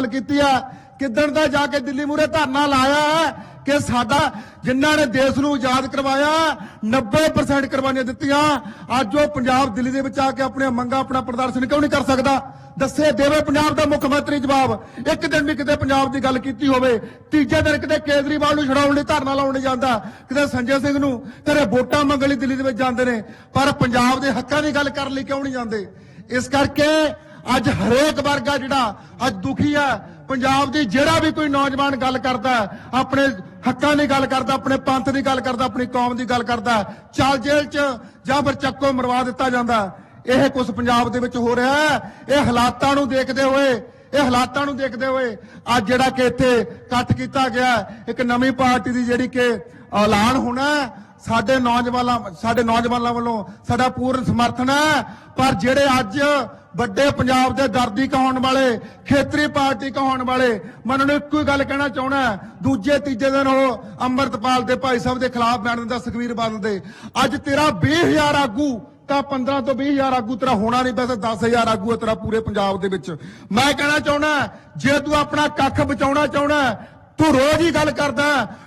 ਗੱਲ ਕੀਤੀ ਆ, ਕਿੱਦਣ ਦਾ ਜਾ ਕੇ ਦਿੱਲੀ ਮੂਰੇ ਧਰਨਾ ਲਾਇਆ ਕਿ ਸਾਡਾ, ਜਿਨ੍ਹਾਂ ਨੇ ਦੇਸ਼ ਨੂੰ ਆਜ਼ਾਦ ਕਰਵਾਇਆ 90% ਕੁਰਬਾਨੀਆਂ ਦਿੱਤੀਆਂ, ਅੱਜ ਉਹ ਪੰਜਾਬ ਦਿੱਲੀ ਦੇ ਵਿੱਚ ਆ ਕੇ ਆਪਣੀਆਂ ਮੰਗਾਂ ਆਪਣਾ ਪ੍ਰਦਰਸ਼ਨ ਕਿਉਂ ਨਹੀਂ ਕਰ ਸਕਦਾ? ਦੱਸੇ ਦੇਵੇ ਪੰਜਾਬ ਦਾ ਮੁੱਖ ਮੰਤਰੀ ਜਵਾਬ, ਇੱਕ ਦਿਨ ਵੀ ਕਿਤੇ ਪੰਜਾਬ ਦੀ ਗੱਲ ਕੀਤੀ ਹੋਵੇ, ਤੀਜੇ ਦਿਨ ਕਿਤੇ ਕੇਜਰੀਵਾਲ ਨੂੰ ਛਡਾਉਣ ਲਈ ਧਰਨਾ ਲਾਉਣ ਲਈ ਜਾਂਦਾ, ਕਿਤੇ ਸੰਜੇ ਸਿੰਘ ਨੂੰ ਤੇਰੇ ਵੋਟਾਂ ਮੰਗਣ ਲਈ ਦਿੱਲੀ ਦੇ ਵਿੱਚ ਜਾਂਦੇ ਨੇ, ਪਰ ਪੰਜਾਬ ਦੇ ਹੱਕਾਂ ਦੀ ਗੱਲ ਕਰਨ ਲਈ ਕਿਉਂ ਨਹੀਂ ਜਾਂਦੇ? ਇਸ ਕਰਕੇ ਅੱਜ ਹਰੇਕ ਵਰਗ ਆ ਜਿਹੜਾ ਅੱਜ ਦੁਖੀ ਆ। ਪੰਜਾਬ ਦੀ ਜਿਹੜਾ ਵੀ ਕੋਈ ਨੌਜਵਾਨ ਗੱਲ ਕਰਦਾ, ਆਪਣੇ ਹੱਕਾਂ ਦੀ ਗੱਲ ਕਰਦਾ, ਆਪਣੇ ਪੰਥ ਦੀ ਗੱਲ ਕਰਦਾ, ਆਪਣੀ ਕੌਮ ਦੀ ਗੱਲ ਕਰਦਾ, ਚਾਲ ਜੇਲ੍ਹ 'ਚ ਜਾਂ ਫਿਰ ਚੱਕੋ ਮਰਵਾ ਦਿੱਤਾ ਜਾਂਦਾ। ਇਹ ਕੁਝ ਪੰਜਾਬ ਦੇ ਵਿੱਚ ਹੋ ਰਿਹਾ ਹੈ। ਇਹ ਹਾਲਾਤਾਂ ਨੂੰ ਦੇਖਦੇ ਹੋਏ, ਇਹ ਹਾਲਾਤਾਂ ਨੂੰ ਦੇਖਦੇ ਹੋਏ ਅੱਜ ਜਿਹੜਾ ਕਿ ਇੱਥੇ ਇਕੱਠ ਕੀਤਾ ਗਿਆ ਇੱਕ ਨਵੀਂ ਪਾਰਟੀ ਦੀ ਜਿਹੜੀ ਕਿ ਐਲਾਨ ਹੋਣਾ ਸਾਡੇ ਨੌਜਵਾਨਾਂ ਸਾਡੇ ਨੌਜਵਾਨਾਂ ਵੱਲੋਂ ਸਾਡਾ ਪੂਰਨ ਸਮਰਥਨ ਹੈ। ਪਰ ਜਿਹੜੇ ਅੱਜ ਵੱਡੇ ਪੰਜਾਬ ਦੇ ਦਰਦੀ ਕਹਾਉਣ ਵਾਲੇ, ਖੇਤਰੀ ਪਾਰਟੀ ਕਹਾਉਣ ਵਾਲੇ, ਮੈਂ ਉਹਨਾਂ ਨੂੰ ਇੱਕੋ ਹੀ ਗੱਲ ਕਹਿਣਾ ਚਾਹਣਾ ਦੂਜੇ, ਤੀਜੇ ਦਿਨ ਉਹ ਅੰਮ੍ਰਿਤਪਾਲ ਦੇ ਭਾਈ ਸਾਹਿਬ ਦੇ ਖਿਲਾਫ ਬਿਆਨ ਦਿੰਦਾ ਸੁਖਵੀਰ ਬਾਦਲ ਦੇ। ਅੱਜ ਤੇਰਾ 20000 ਆਗੂ, ਤਾਂ 15 ਤੋਂ 20000 ਆਗੂ ਤੇਰਾ ਹੋਣਾ ਨਹੀਂ ਵੈਸੇ 10000 ਆਗੂ ਹੈ ਤੇਰਾ ਪੂਰੇ ਪੰਜਾਬ ਦੇ ਵਿੱਚ। ਮੈਂ ਕਹਿਣਾ ਚਾਹਣਾ ਜੇ ਤੂੰ ਆਪਣਾ ਕੱਖ ਬਚਾਉਣਾ ਚਾਹਣਾ ਤੂੰ ਰੋਜ਼ ਹੀ ਗੱਲ ਕਰਦਾ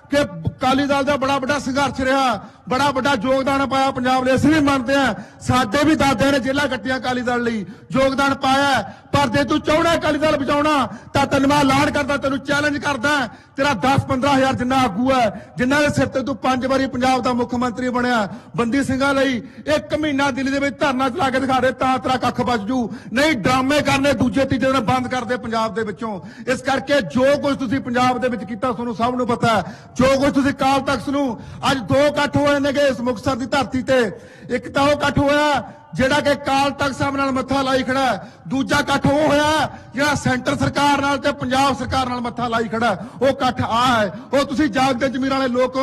ਕਿ ਕਾਲੀ ਦਲ ਦਾ ਬੜਾ ਵੱਡਾ ਸੰਘਰਸ਼ ਰਿਹਾ ਬੜਾ ਵੱਡਾ ਯੋਗਦਾਨ ਪਾਇਆ ਪੰਜਾਬ ਲਈ। ਅਸੀਂ ਵੀ ਮੰਨਦੇ ਆ ਸਾਡੇ ਵੀ ਦਾਦਿਆਂ ਨੇ ਜੇਲਾ ਕੱਟੀਆਂ ਕਾਲੀ ਦਲ ਲਈ। ਯੋਗਦਾਨ ਪਾਇਆ ਪਰ ਜੇ ਤੂੰ ਚਾਹਣਾ ਕਾਲੀ ਦਲ ਬਚਾਉਣਾ, ਤਾਂ ਤੈਨੂੰ ਮੈਂ ਐਲਾਨ ਕਰਦਾ, ਤੈਨੂੰ ਚੈਲੰਜ ਕਰਦਾ ਤੇਰਾ 10 15000 ਜਿੰਨਾ ਆਗੂ ਹੈ ਜਿਨ੍ਹਾਂ ਦੇ ਸਿਰ ਤੇ ਤੂੰ ਪੰਜ ਵਾਰੀ ਪੰਜਾਬ ਦਾ ਮੁੱਖ ਮੰਤਰੀ ਬਣਿਆ, ਬੰਦੀ ਸਿੰਘਾਂ ਲਈ ਇੱਕ ਮਹੀਨਾ ਦਿੱਲੀ ਦੇ ਵਿੱਚ ਧਰਨਾ ਚਲਾ ਕੇ ਦਿਖਾ ਦੇ, ਤਾਂ ਤੇਰਾ ਕੱਖ ਬਚ ਜੂ। ਨਹੀਂ, ਡਰਾਮੇ ਕਰਨੇ ਦੂਜੇ ਤੀਜੇ ਦਿਨ ਬੰਦ ਕਰਦੇ ਪੰਜਾਬ ਦੇ ਵਿੱਚੋਂ। ਇਸ ਕਰਕੇ ਜੋ ਕੁਝ ਤੁਸੀਂ ਪੰਜਾਬ ਦੇ ਵਿੱਚ ਕੀਤਾ, ਤੁਹਾਨੂੰ ਸਭ ਨੂੰ ਪਤਾ ਜੋ ਕੁਝ ਤੁਸੀਂ ਕਾਲ ਤਖਤ ਨੂੰ ਅੱਜ ਦੋ ਇਕੱਠ ਹੋਏ ਨੇਗੇ ਇਸ ਮੁਕਤਸਰ ਦੀ ਧਰਤੀ ਤੇ। ਇੱਕ ਤਾਂ ਉਹ ਇਕੱਠ ਹੋਇਆ ਜਿਹੜਾ ਕਿ ਕਾਲ ਤਖਤ ਸਾਹਿਬ ਨਾਲ ਮੱਥਾ ਲਾਈ ਖੜਾ ਦੂਜਾ ਇਕੱਠ ਉਹ ਹੋਇਆ ਜਿਹੜਾ ਸੈਂਟਰ ਸਰਕਾਰ ਨਾਲ ਤੇ ਪੰਜਾਬ ਸਰਕਾਰ ਨਾਲ ਮੱਥਾ ਲਾਈ ਖੜਾ ਉਹ ਇਕੱਠ ਆ ਹੈ। ਉਹ ਤੁਸੀਂ ਜਾਗਦੇ ਜ਼ਮੀਰ ਵਾਲੇ ਲੋਕ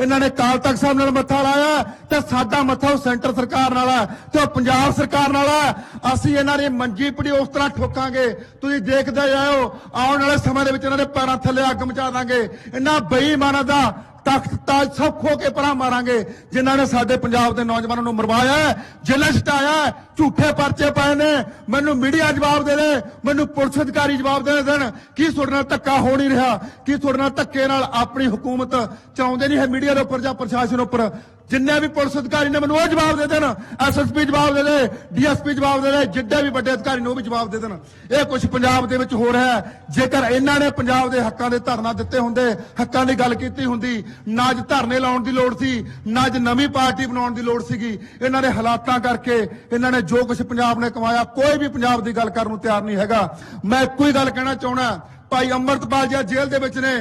ਇਹਨਾਂ ਨੇ ਕਾਲ ਤਖਤ ਸਾਹਿਬ ਨਾਲ ਮੱਥਾ ਲਾਇਆ ਤੇ ਸਾਡਾ ਮੱਥਾ ਉਹ ਸੈਂਟਰ ਸਰਕਾਰ ਨਾਲ ਹੈ ਤੇ ਉਹ ਪੰਜਾਬ ਸਰਕਾਰ ਨਾਲ ਹੈ। ਅਸੀਂ ਇਹਨਾਂ ਦੀ ਮੰਜੀ ਪੜੀ ਉਸ ਤਰ੍ਹਾਂ ਠੋਕਾਂਗੇ। ਤੁਸੀਂ ਦੇਖਦੇ ਜਾਓ ਆਉਣ ਵਾਲੇ ਸਮੇਂ ਦੇ ਵਿੱਚ ਇਹਨਾਂ ਦੇ ਪੈਰਾਂ ਥੱਲੇ ਅੱਗ ਮਚਾ ਦਾਂਗੇ। ਇਹਨਾਂ ਬੇਈਮਾਨਾਂ ਦਾ ਤਖਤ ਤਾਜ ਸਭ ਖੋ ਕੇ ਪਰਾਂ ਮਾਰਾਂਗੇ। ਜਿਨ੍ਹਾਂ ਨੇ ਸਾਡੇ ਪੰਜਾਬ ਦੇ ਨੌਜਵਾਨਾਂ ਨੂੰ ਮਰਵਾਇਆ ਹੈ, ਜੇਲ੍ਹਾਂ 'ਚ ਝੂਠੇ ਪਰਚੇ ਪਾਏ ਨੇ। ਮੈਨੂੰ ਮੀਡੀਆ ਜਵਾਬ ਦੇ ਦੇ, ਮੈਨੂੰ ਪੁਲਿਸ ਅਧਿਕਾਰੀ ਜਵਾਬ ਦੇ ਦੇਣ। ਕੀ ਤੁਹਾਡੇ ਨਾਲ ਧੱਕਾ ਹੋ ਨਹੀਂ ਰਿਹਾ? ਕੀ ਤੁਹਾਡੇ ਨਾਲ ਧੱਕੇ ਨਾਲ ਆਪਣੀ ਹਕੂਮਤ ਚਾਹੁੰਦੇ ਨਹੀਂ ਹੈ ਮੀਡੀਆ ਦੇ ਉੱਪਰ ਜਾਂ ਪ੍ਰਸ਼ਾਸਨ ਉੱਪਰ? ਜਿੰਨੇ ਵੀ ਪੁਲਿਸ ਅਧਿਕਾਰੀ ਨੇ ਮੈਨੂੰ ਉਹ ਜਵਾਬ ਦੇ ਦੇਣ। ਐਸਐਸਪੀ ਜਵਾਬ ਦੇ ਦੇ ਡੀਐਸਪੀ ਜਵਾਬ ਦੇ ਦੇ, ਜਿੱਡੇ ਵੀ ਵੱਡੇ ਅਧਿਕਾਰੀ ਨੇ ਉਹ ਵੀ ਜਵਾਬ ਦੇ ਦੇਣ। ਇਹ ਕੁਝ ਪੰਜਾਬ ਦੇ ਵਿੱਚ ਹੋ ਰਿਹਾ ਹੈ। ਜੇਕਰ ਇਹਨਾਂ ਨੇ ਪੰਜਾਬ ਦੇ ਹੱਕਾਂ ਦੇ ਧਰਨਾ ਦਿੱਤੇ ਹੁੰਦੇ, ਹੱਕਾਂ ਦੀ ਗੱਲ ਕੀਤੀ ਹੁੰਦੀ, ਨਾ ਅੱਜ ਧਰਨੇ ਲਾਉਣ ਦੀ ਲੋੜ ਸੀ, ਨਾ ਅੱਜ ਨਵੀਂ ਪਾਰਟੀ ਬਣਾਉਣ ਦੀ ਲੋੜ ਸੀਗੀ, ਇਹਨਾਂ ਦੇ ਹਾਲਾਤਾਂ ਕਰਕੇ ਇਹਨਾਂ ਨੇ ਜੋ ਕੁਝ ਪੰਜਾਬ ਨੇ ਕਮਾਇਆ, ਕੋਈ ਵੀ ਪੰਜਾਬ ਦੀ ਗੱਲ ਕਰਨ ਨੂੰ ਤਿਆਰ ਨਹੀਂ ਹੈਗਾ। ਮੈਂ ਇੱਕੋ ਹੀ ਗੱਲ ਕਹਿਣਾ ਚਾਹਣਾ ਭਾਈ ਅੰਮ੍ਰਿਤਪਾਲ ਜੀ ਜੇਲ੍ਹ ਦੇ ਵਿੱਚ ਨੇ।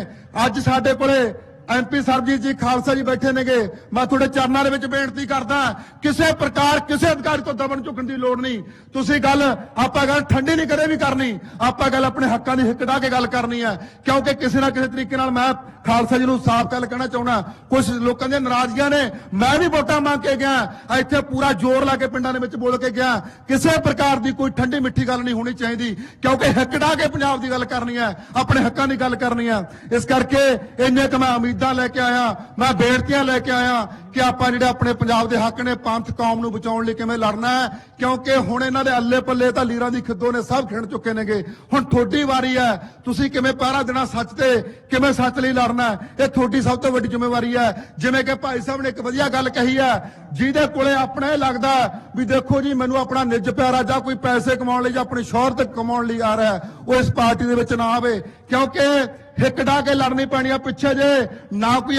ਅੱਜ ਸਾਡੇ ਕੋਲੇ ਐਮਪੀ ਸਰਬਜੀਤ ਜੀ ਖਾਲਸਾ ਜੀ ਬੈਠੇ ਨੇਗੇ। ਮੈਂ ਤੁਹਾਡੇ ਚਰਨਾਂ ਦੇ ਵਿੱਚ ਬੇਨਤੀ ਕਰਦਾ, ਕਿਸੇ ਪ੍ਰਕਾਰ ਕਿਸੇ ਅਧਿਕਾਰੀ ਤੋਂ ਦਬਨ ਝੁਕਣ ਦੀ ਲੋੜ ਨਹੀਂ। ਤੁਸੀਂ ਗੱਲ ਆਪਾਂ ਗੱਲ ਠੰਡੀ ਨਹੀਂ ਕਦੇ ਵੀ ਕਰਨੀ, ਆਪਾਂ ਗੱਲ ਆਪਣੇ ਹੱਕਾਂ ਦੀ ਹਿੱਕ ਢਾ ਕੇ ਗੱਲ ਕਰਨੀ ਹੈ। ਕਿਉਂਕਿ ਕਿਸੇ ਨਾ ਕਿਸੇ ਤਰੀਕੇ ਨਾਲ ਮੈਂ ਖਾਲਸਾ ਜੀ ਨੂੰ ਸਾਫ਼ ਗੱਲ ਕਹਿਣਾ ਚਾਹੁੰਦਾ। ਕੁਝ ਲੋਕਾਂ ਦੀਆਂ ਨਾਰਾਜ਼ਗੀਆਂ ਨੇ, ਮੈਂ ਵੀ ਵੋਟਾਂ ਮੰਗ ਕੇ ਗਿਆ। ਇੱਥੇ ਪੂਰਾ ਜ਼ੋਰ ਲਾ ਕੇ ਪਿੰਡਾਂ ਦੇ ਵਿੱਚ ਬੋਲ ਕੇ ਗਿਆ। ਕਿਸੇ ਪ੍ਰਕਾਰ ਦੀ ਕੋਈ ਠੰਡੀ ਮਿੱਠੀ ਗੱਲ ਨਹੀਂ ਹੋਣੀ ਚਾਹੀਦੀ, ਕਿਉਂਕਿ ਹਿੱਕ ਢਾ ਕੇ ਪੰਜਾਬ ਦੀ ਗੱਲ ਕਰਨੀ ਹੈ, ਆਪਣੇ ਹੱਕਾਂ ਦੀ ਗੱਲ ਕਰਨੀ ਹੈ। ਇਸ ਕਰਕੇ ਇੰਨੇ ਕੁ ਮੈਂ ਉਮੀਦਾਂ ਲੈ ਕੇ ਆਇਆ, ਮੈਂ ਬੇਨਤੀਆਂ ਲੈ ਕੇ ਆਇਆ ਕਿ ਆਪਾਂ ਜਿਹੜੇ ਆਪਣੇ ਪੰਜਾਬ ਦੇ ਹੱਕ ਨੇ ਪੰਥ ਕੌਮ ਨੂੰ ਬਚਾਉਣ ਲਈ ਕਿਵੇਂ ਲੜਨਾ ਹੈ, ਕਿਉਂਕਿ ਹੁਣ ਇਹਨਾਂ ਦੇ ਅੱਲੇ ਪੱਲੇ ਤਾਂ ਲੀਰਾਂ ਦੀ ਖਿੱਦੋ ਨੇ ਸਭ ਖਿੰਡ ਚੁੱਕੇ ਨੇਗੇ। ਹੁਣ ਤੁਹਾਡੀ ਵਾਰੀ ਹੈ, ਤੁਸੀਂ ਕਿਵੇਂ ਪਹਿਰਾ ਦੇਣਾ ਸੱਚ ਤੇ, ਕਿਵੇਂ ਸੱਚ ਲਈ ਲੜਨਾ ਇਹ ਤੁਹਾਡੀ ਸਭ ਤੋਂ ਵੱਡੀ ਜ਼ਿੰਮੇਵਾਰੀ ਹੈ। ਜਿਵੇਂ ਕਿ ਭਾਈ ਸਾਹਿਬ ਨੇ ਇੱਕ ਵਧੀਆ ਗੱਲ ਕਹੀ ਹੈ, ਜਿਹਦੇ ਕੋਲੇ ਆਪਣਾ ਇਹ ਲੱਗਦਾ ਵੀ ਦੇਖੋ ਜੀ, ਮੈਨੂੰ ਆਪਣਾ ਨਿੱਜ ਪਿਆਰਾ ਜਾਂ ਕੋਈ ਪੈਸੇ ਕਮਾਉਣ ਲਈ ਜਾਂ ਆਪਣੀ ਸ਼ੋਹਰਤ ਕਮਾਉਣ ਲਈ ਆ ਰਿਹਾ ਉਹ ਇਸ ਪਾਰਟੀ ਦੇ ਵਿੱਚ ਨਾ ਆਵੇ, ਕਿਉਂਕਿ ਹਿੱਕ ਢਾ ਕੇ ਲੜਨੀ ਪੈਣੀ ਆ ਪਿੱਛੇ ਜੇ ਨਾ ਕੋਈ